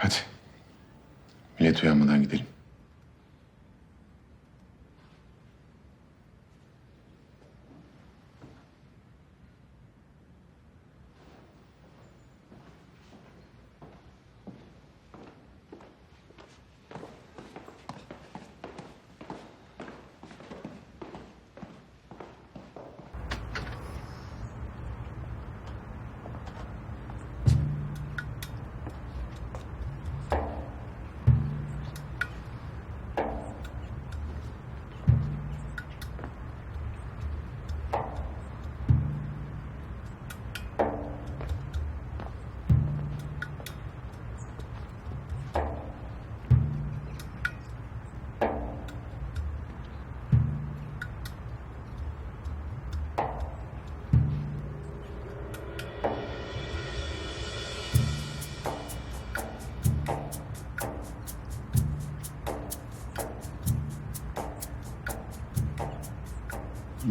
Hadi. Millet uyanmadan gidelim.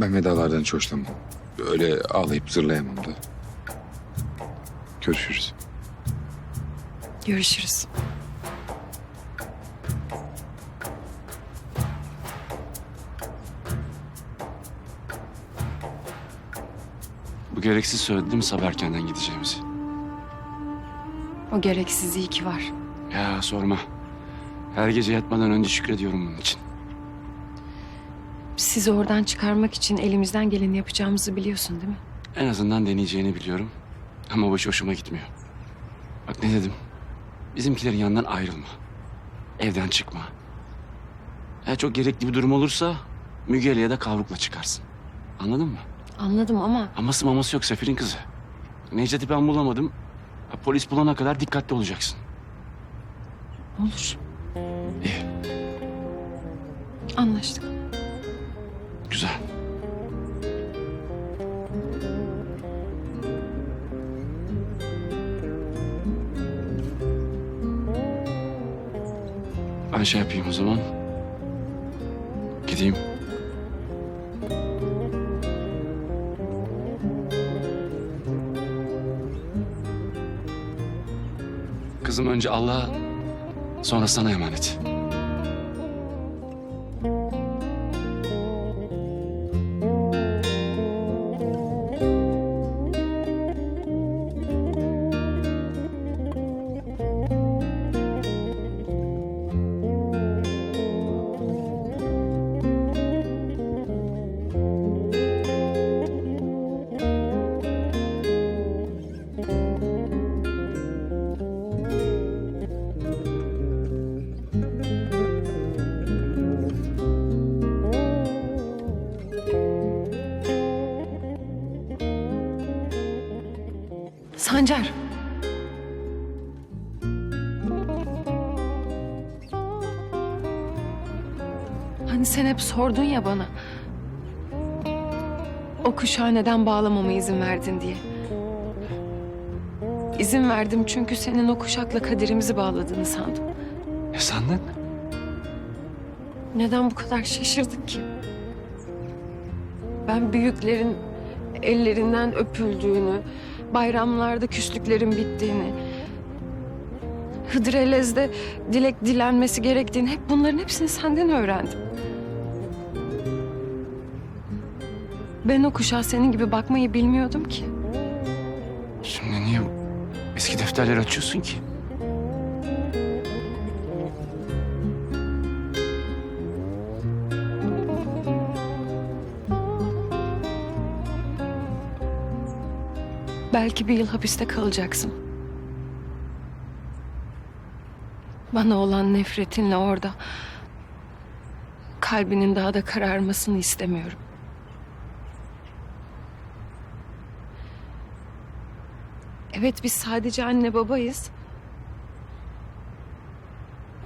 Ben vedalardan hiç hoşlanmam. Öyle ağlayıp zırlayamam da. Görüşürüz. Görüşürüz. Bu gereksiz söyledi değil mi sabah erkenden gideceğimizi? O gereksiz iyi ki var. Ya sorma. Her gece yatmadan önce şükrediyorum bunun için. Sizi oradan çıkarmak için elimizden geleni yapacağımızı biliyorsun değil mi? En azından deneyeceğini biliyorum. Ama hiç hoşuma gitmiyor. Bak ne dedim? Bizimkilerin yanından ayrılma. Evden çıkma. Eğer çok gerekli bir durum olursa Müge'yle ya da Kavruk'la çıkarsın. Anladın mı? Anladım ama Aması maması yok Sefir'in kızı. Necdet'i ben bulamadım. Ha, Polis bulana kadar dikkatli olacaksın. olur. İyi, Anlaştık. Güzel. Ben şey yapayım o zaman. Gideyim. Kızım önce Allah'a sonra sana emanet. Kuşağı neden bağlamama izin verdin diye. İzin verdim çünkü senin o kuşakla kaderimizi bağladığını sandım. E sandın? Neden bu kadar şaşırdık ki? Ben büyüklerin ellerinden öpüldüğünü, bayramlarda küslüklerin bittiğini, Hıdrellez'de dilek dilenmesi gerektiğini hep bunların hepsini senden öğrendim. Ben o kuşağa senin gibi bakmayı bilmiyordum ki. Şimdi niye eski defterleri açıyorsun ki? Belki bir yıl hapiste kalacaksın. Bana olan nefretinle orada kalbinin daha da kararmasını istemiyorum. Evet biz sadece anne babayız.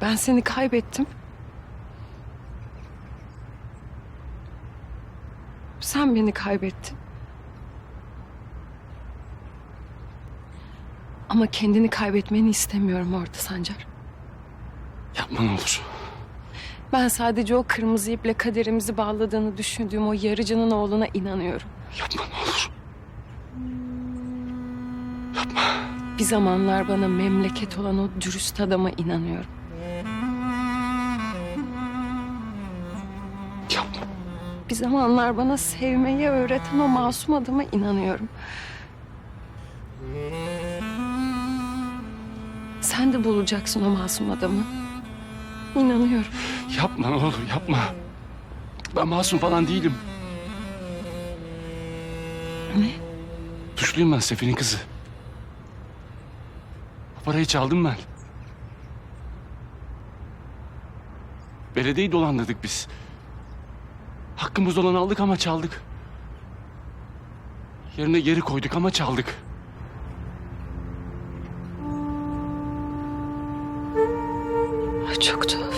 Ben seni kaybettim. Sen beni kaybettin. Ama kendini kaybetmeni istemiyorum orada Sancar. Yapma ne olur. Ben sadece o kırmızı iple kaderimizi bağladığını düşündüğüm o yarıcının oğluna inanıyorum. Yapma ne olur. Yapma. Bir zamanlar bana memleket olan o dürüst adama inanıyorum. Yapma. Bir zamanlar bana sevmeyi öğreten o masum adama inanıyorum. Sen de bulacaksın o masum adamı. İnanıyorum. Yapma ne olur yapma. Ben masum falan değilim. Ne? Suçluyum ben Sefer'in kızı. Parayı çaldım ben. Belediyeyi dolandırdık biz. Hakkımız olanı aldık ama çaldık. Yerine geri koyduk ama çaldık. Çok tuhaf.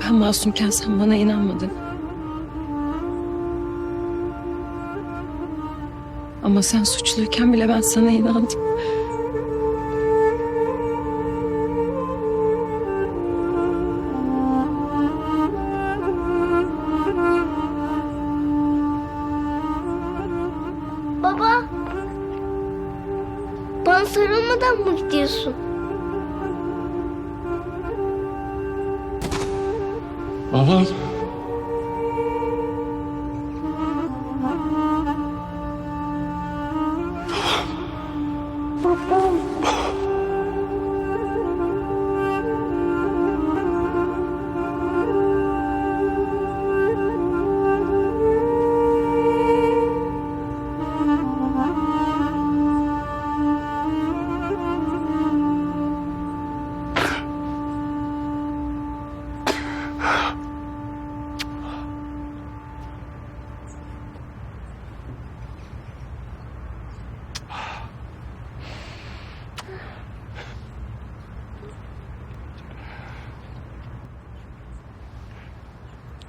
Ben masumken sen bana inanmadın. Ama sen suçluyken bile ben sana inandım.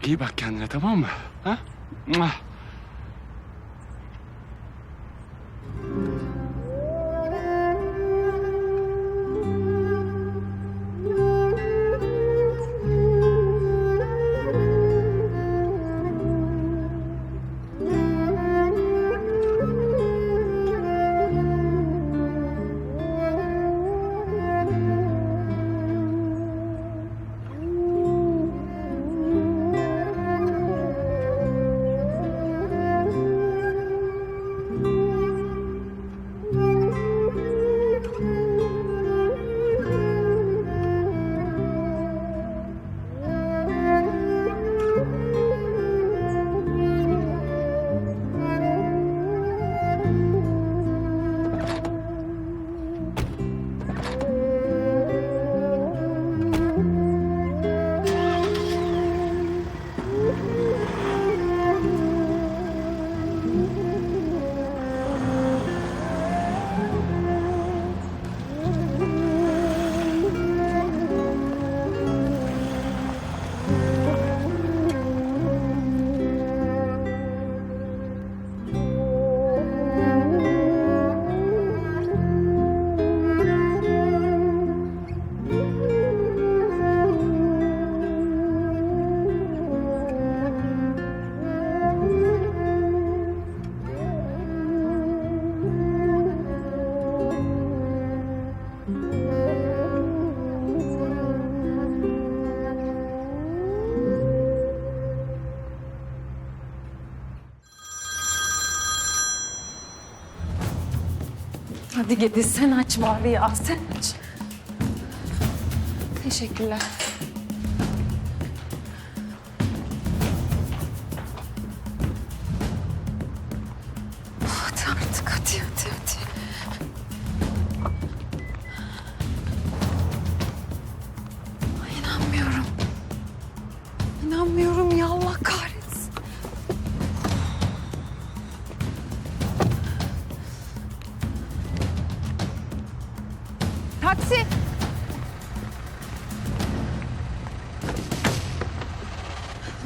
İyi bak kendine tamam mı? Ha? Hadi gidi sen aç bari ya sen aç. Teşekkürler.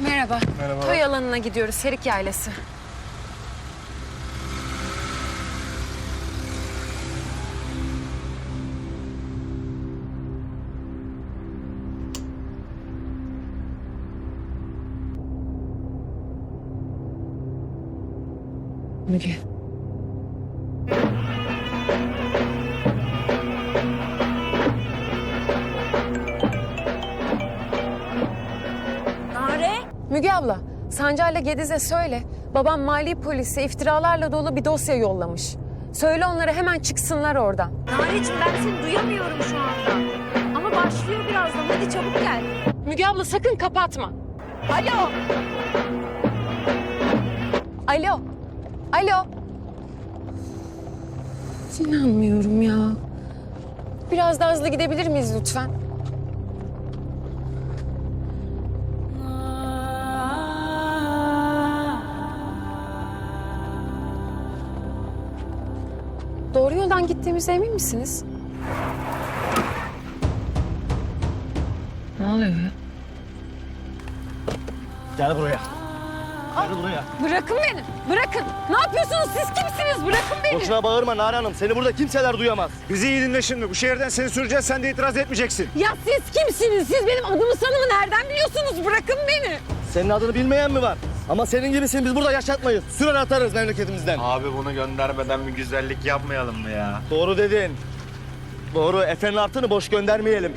Merhaba. Merhaba. Toy alanına gidiyoruz. Serik Yaylası. Müge. Sancar'la Gediz'e söyle. Babam mali polise iftiralarla dolu bir dosya yollamış. Söyle onlara hemen çıksınlar oradan. Nareciğim ben seni duyamıyorum şu anda. Ama başlıyor birazdan. Hadi çabuk gel. Müge abla sakın kapatma. Alo. Alo. Alo. İnanmıyorum ya. Biraz daha hızlı gidebilir miyiz lütfen? Gittiğimize emin misiniz? Ne oluyor ya? Gel buraya. Gel buraya. Bırakın beni. Bırakın. Ne yapıyorsunuz? Siz kimsiniz? Bırakın beni. Boşuna bağırma Nare Hanım. Seni burada kimseler duyamaz. Bizi iyi dinle şimdi. Bu şehirden seni süreceğiz. Sen de itiraz etmeyeceksin. Ya siz kimsiniz? Siz benim adımı sanımı nereden biliyorsunuz? Bırakın beni. Senin adını bilmeyen mi var? Ama senin gibisini biz burada yaşatmayız. Sürer atarız memleketimizden. Abi bunu göndermeden bir güzellik yapmayalım mı ya? Doğru dedin. Doğru. Efe'nin artıını boş göndermeyelim.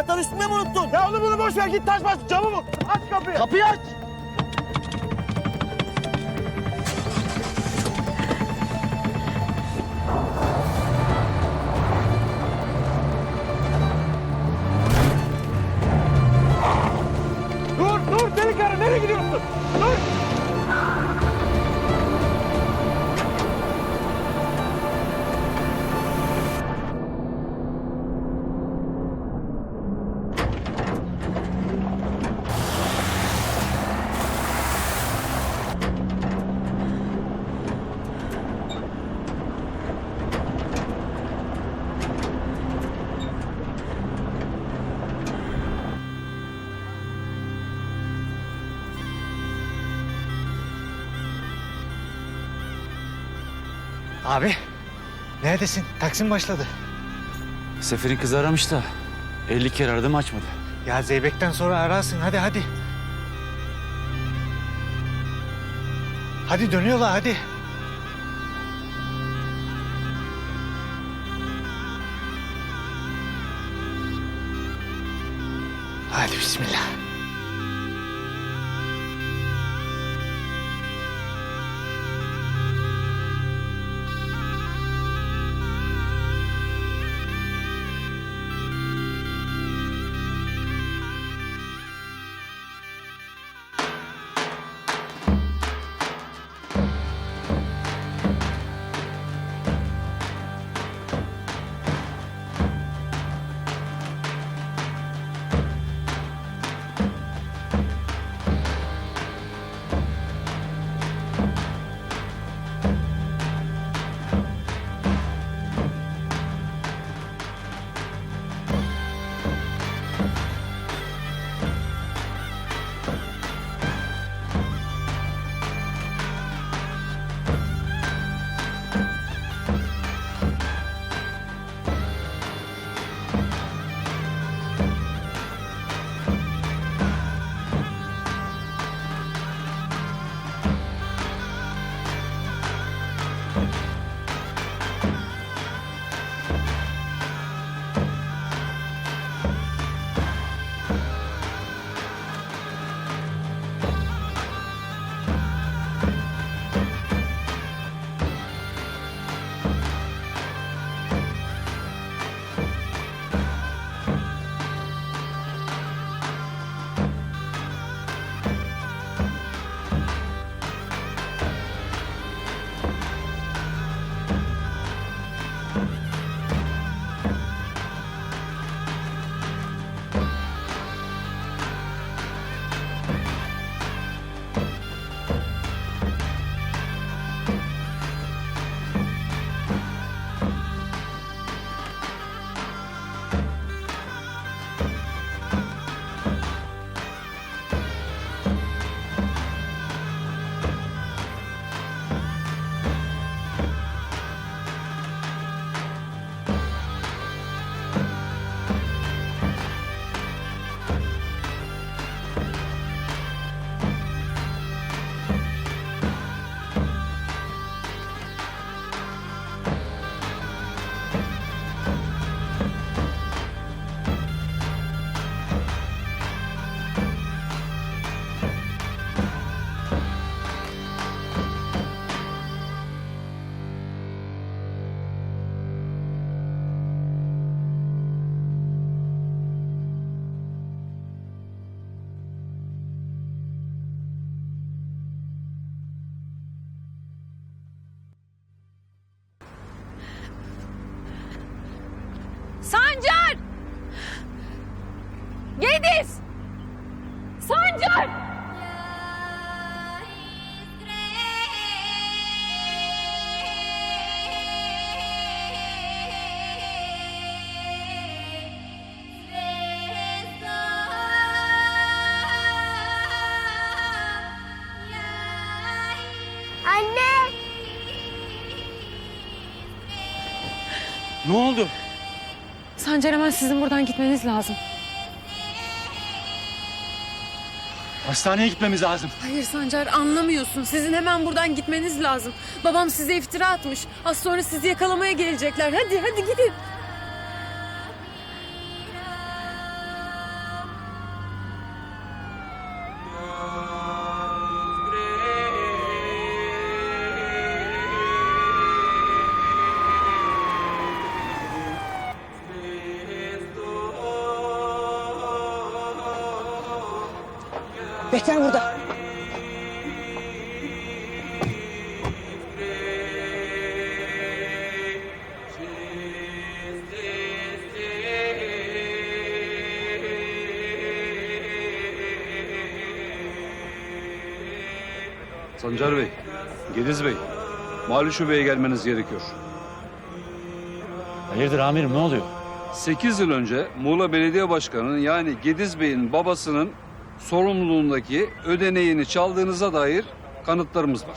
Anahtar üstünde mi unuttun? Ya onu bunu boş ver. Git taş bas. Camı mı? Aç kapıyı. Kapıyı aç. Abi neredesin? Taksim başladı. Sefer'in kızı aramış da 50 kere aradım açmadı. Ya Zeybek'ten sonra ararsın hadi hadi. Hadi dönüyorlar hadi. Hadi bismillah. Ne oldu? Sancar hemen sizin buradan gitmeniz lazım. Hastaneye gitmemiz lazım. Hayır Sancar anlamıyorsun. Sizin hemen buradan gitmeniz lazım. Babam size iftira atmış. Az sonra sizi yakalamaya gelecekler. Hadi hadi gidin. Sancar Bey, Gediz Bey, Mali Şube'ye gelmeniz gerekiyor. Hayırdır amirim ne oluyor? 8 yıl önce Muğla Belediye Başkanı'nın yani Gediz Bey'in babasının sorumluluğundaki ödeneğini çaldığınıza dair kanıtlarımız var.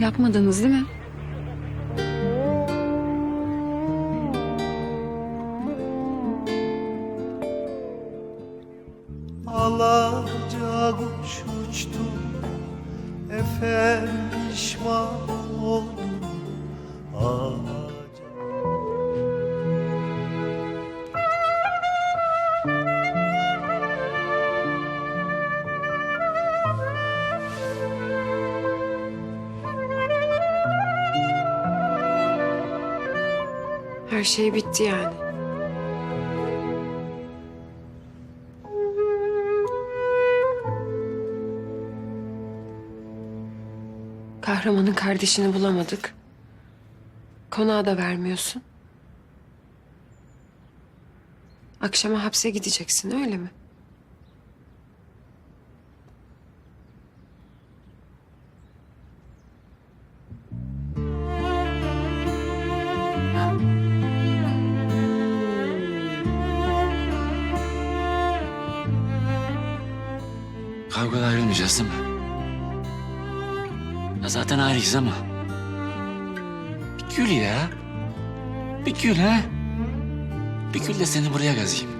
Yapmadınız değil mi? Şey bitti yani. Kahramanın kardeşini bulamadık. Konağı da vermiyorsun. Akşama hapse gideceksin öyle mi? Ya zaten ayrıyız ama. Bir gül ya. Bir gül ha. Bir gül de seni buraya gazayım.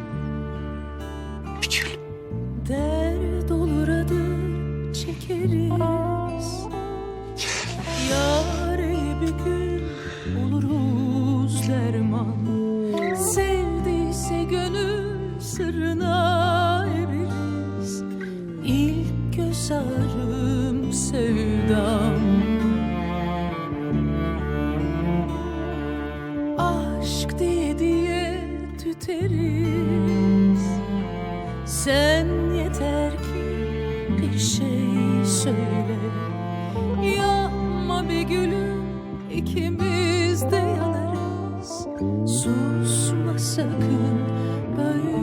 Sakın. Böyle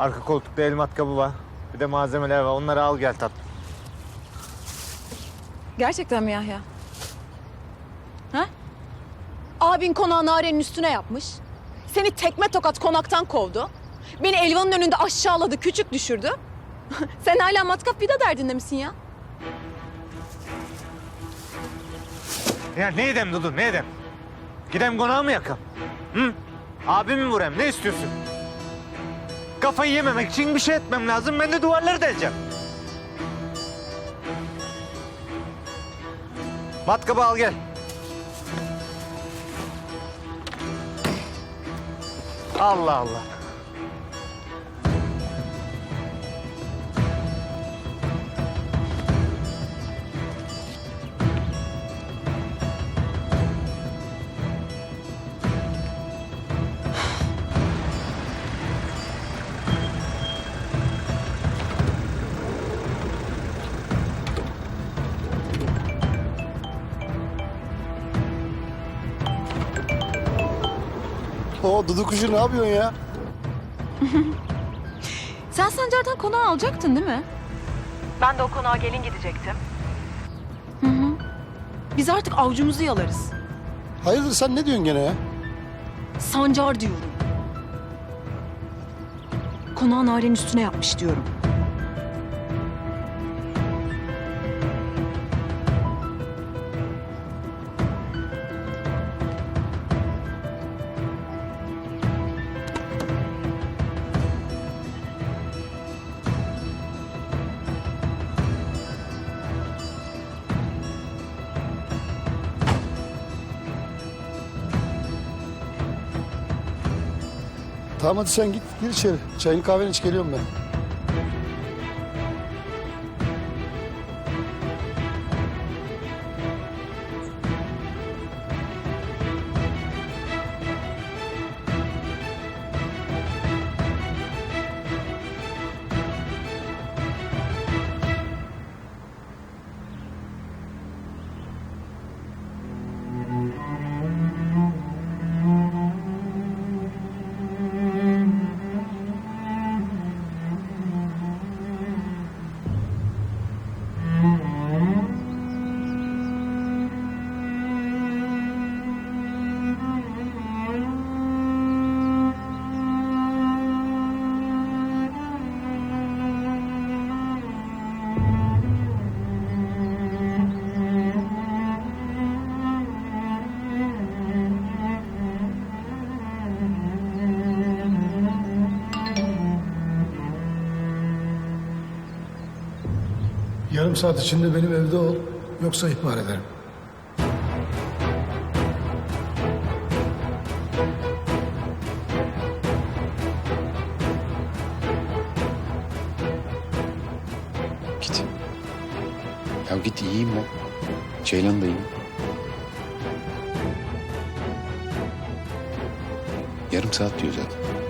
Arka koltukta el matkabı var. Bir de malzemeler var. Onları al gel tatlım. Gerçekten mi Yahya? Ha? Abin konağı Nare'nin üstüne yapmış. Seni tekme tokat konaktan kovdu. Beni Elvan'ın önünde aşağıladı, küçük düşürdü. Sen hala matkap vida derdinde misin ya? Ya ne edem Dudu ne edem? Gidem konağı mı yakam? Hı? Abimi mi vurayım ne istiyorsun? Kafayı yememek için bir şey etmem lazım. Ben de duvarları deleceğim. Matkabı al gel. Allah Allah. O Dudu kuşu ne yapıyorsun ya? Sen Sancar'dan konağı alacaktın değil mi? Ben de o konağa gelin gidecektim. Hı hı. Biz artık avcumuzu yalarız. Hayırdır sen ne diyorsun gene ya? Sancar diyorum. Konağı Nare'nin üstüne yapmış diyorum. Tamam sen git gir içeri. Çayını kahveni iç geliyorum ben. Yarım saat içinde benim evde ol. Yoksa ihbar ederim. Git. Ya git iyiyim ben. Ceylan da iyi. Yarım saat diyor zaten.